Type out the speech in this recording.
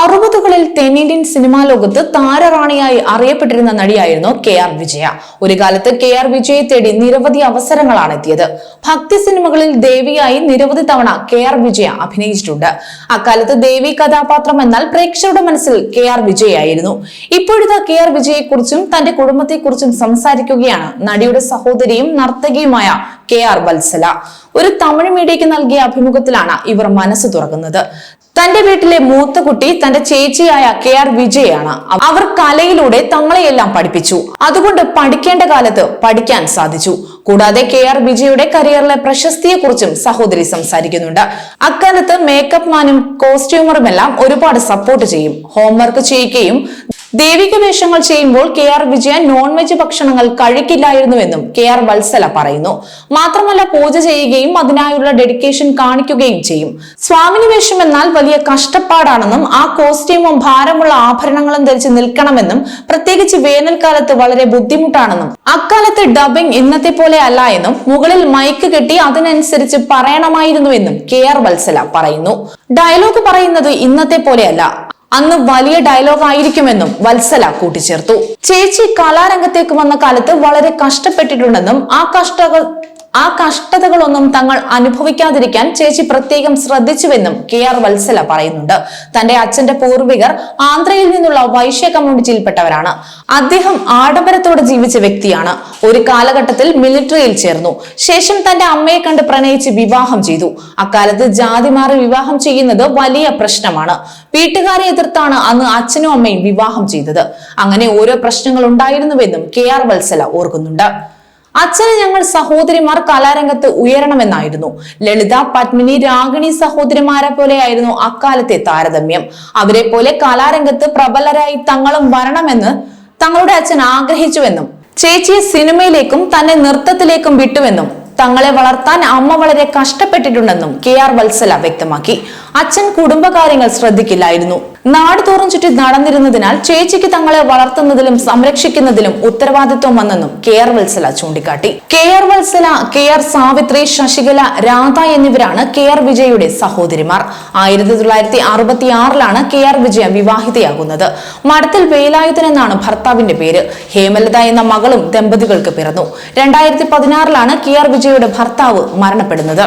അറുപതുകളിൽ തെന്നിന്ത്യൻ സിനിമാ ലോകത്ത് താരറാണിയായി അറിയപ്പെട്ടിരുന്ന നടിയായിരുന്നു കെ ആർ വിജയ. ഒരു കാലത്ത് കെ ആർ വിജയെ തേടി നിരവധി അവസരങ്ങളാണ് എത്തിയത്. ഭക്തി സിനിമകളിൽ ദേവിയായി നിരവധി തവണ കെ ആർ വിജയ അഭിനയിച്ചിട്ടുണ്ട്. അക്കാലത്ത് ദേവി കഥാപാത്രം എന്നാൽ പ്രേക്ഷകരുടെ മനസ്സിൽ കെ ആർ വിജയായിരുന്നു ഇപ്പോഴത്തെ കെ ആർ വിജയെക്കുറിച്ചും തന്റെ കുടുംബത്തെക്കുറിച്ചും സംസാരിക്കുകയാണ് നടിയുടെ സഹോദരിയും നർത്തകിയുമായ കെ ആർ വത്സല ഒരു തമിഴ് മീഡിയയ്ക്ക് നൽകിയ അഭിമുഖത്തിലാണ് ഇവർ മനസ്സ് തുറക്കുന്നത്. തന്റെ വീട്ടിലെ മൂത്ത കുട്ടി തന്റെ ചേച്ചിയായ കെ ആർ വിജയാണ്. അവർ കലയിലൂടെ തങ്ങളെയെല്ലാം പഠിപ്പിച്ചു. അതുകൊണ്ട് പഠിക്കേണ്ട കാലത്ത് പഠിക്കാൻ സാധിച്ചു. കൂടാതെ കെ ആർ വിജയുടെ കരിയറിലെ പ്രശസ്തിയെക്കുറിച്ചും സഹോദരി സംസാരിക്കുന്നുണ്ട്. അക്കാലത്ത് മേക്കപ്പ് മാനും കോസ്റ്റ്യൂമറുമെല്ലാം ഒരുപാട് സപ്പോർട്ട് ചെയ്യും. ഹോംവർക്ക് ചെയ്യിക്കുകയും ദേവിക വേഷങ്ങൾ ചെയ്യുമ്പോൾ K R Vijayan non veg ഭക്ഷണങ്ങൾ കഴിക്കില്ലായിരുന്നുവെന്നും കെ ആർ വത്സല പറയുന്നു. മാത്രമല്ല പൂജ ചെയ്യുകയും അതിനായുള്ള ഡെഡിക്കേഷൻ കാണിക്കുകയും ചെയ്യും. സ്വാമിനി വേഷം എന്നാൽ വലിയ കഷ്ടപ്പാടാണെന്നും ആ കോസ്റ്റ്യൂമും ഭാരമുള്ള ആഭരണങ്ങളും ധരിച്ച് നിൽക്കണമെന്നും പ്രത്യേകിച്ച് വേനൽക്കാലത്ത് വളരെ ബുദ്ധിമുട്ടാണെന്നും അക്കാലത്ത് ഡബിംഗ് ഇന്നത്തെ പോലെ അല്ല എന്നും മുകളിൽ മൈക്ക് കെട്ടി അതിനനുസരിച്ച് പറയണമായിരുന്നുവെന്നും കെ ആർ വത്സല പറയുന്നു. ഡയലോഗ് പറയുന്നത് ഇന്നത്തെ പോലെയല്ല അന്ന് വലിയ ഡയലോഗ് ആയിരിക്കുമെന്നും വത്സല കൂട്ടിച്ചേർത്തു. ചേച്ചി കലാരംഗത്തേക്ക് വന്ന കാലത്ത് വളരെ കഷ്ടപ്പെട്ടിട്ടുണ്ടെന്നും ആ കഷ്ടകൾ ആ കഷ്ടതകളൊന്നും തങ്ങൾ അനുഭവിക്കാതിരിക്കാൻ ചേച്ചി പ്രത്യേകം ശ്രദ്ധിച്ചുവെന്നും കെ ആർ വത്സല പറയുന്നുണ്ട്. തന്റെ അച്ഛന്റെ പൂർവികർ ആന്ധ്രയിൽ നിന്നുള്ള വൈശ്യ കമ്മ്യൂണിറ്റിയിൽപ്പെട്ടവരാണ്. അദ്ദേഹം ആഡംബരത്തോടെ ജീവിച്ച വ്യക്തിയാണ്. ഒരു കാലഘട്ടത്തിൽ മിലിറ്ററിയിൽ ചേർന്നു. ശേഷം തന്റെ അമ്മയെ കണ്ട് പ്രണയിച്ച് വിവാഹം ചെയ്തു. അക്കാലത്ത് ജാതി മാറി വിവാഹം ചെയ്യുന്നത് വലിയ പ്രശ്നമാണ്. വീട്ടുകാരെ എതിർത്താണ് അന്ന് അച്ഛനും അമ്മയും വിവാഹം ചെയ്തത്. അങ്ങനെ ഓരോ പ്രശ്നങ്ങൾ ഉണ്ടായിരുന്നുവെന്നും കെ ആർ വത്സല ഓർക്കുന്നുണ്ട്. അച്ഛന് ഞങ്ങൾ സഹോദരിമാർ കലാരംഗത്ത് ഉയരണമെന്നായിരുന്നു. ലളിത പത്മിനി രാഗിണി സഹോദരിമാരെ പോലെയായിരുന്നു അക്കാലത്തെ താരതമ്യം. അവരെ പോലെ കലാരംഗത്ത് പ്രബലരായി തങ്ങളും വരണമെന്ന് തങ്ങളുടെ അച്ഛൻ ആഗ്രഹിച്ചുവെന്നും ചേച്ചിയെ സിനിമയിലേക്കും തന്നെ നൃത്തത്തിലേക്കും വിട്ടുവെന്നും തങ്ങളെ വളർത്താൻ അമ്മ വളരെ കഷ്ടപ്പെട്ടിട്ടുണ്ടെന്നും കെ ആർ വത്സല വ്യക്തമാക്കി. അച്ഛൻ കുടുംബകാര്യങ്ങൾ ശ്രദ്ധിക്കില്ലായിരുന്നു. നാട് തോറും ചുറ്റി നടന്നിരുന്നതിനാൽ ചേച്ചിക്ക് തങ്ങളെ വളർത്തുന്നതിലും സംരക്ഷിക്കുന്നതിലും ഉത്തരവാദിത്വം വന്നെന്നും കെ ആർ വത്സല ചൂണ്ടിക്കാട്ടി. K R Vatsala K R Savithri Sasikala Radha എന്നിവരാണ് കെ ആർ വിജയുടെ സഹോദരിമാർ. ആയിരത്തി തൊള്ളായിരത്തി അറുപത്തി ആറിലാണ് കെ ആർ വിജയ വിവാഹിതയാകുന്നത്. മഠത്തിൽ വേലായുധൻ എന്നാണ് ഭർത്താവിന്റെ പേര്. ഹേമലത എന്ന മകളും ദമ്പതികൾക്ക് പിറന്നു. രണ്ടായിരത്തി പതിനാറിലാണ് കെ ആർ വിജയുടെ ഭർത്താവ് മരണപ്പെടുന്നത്.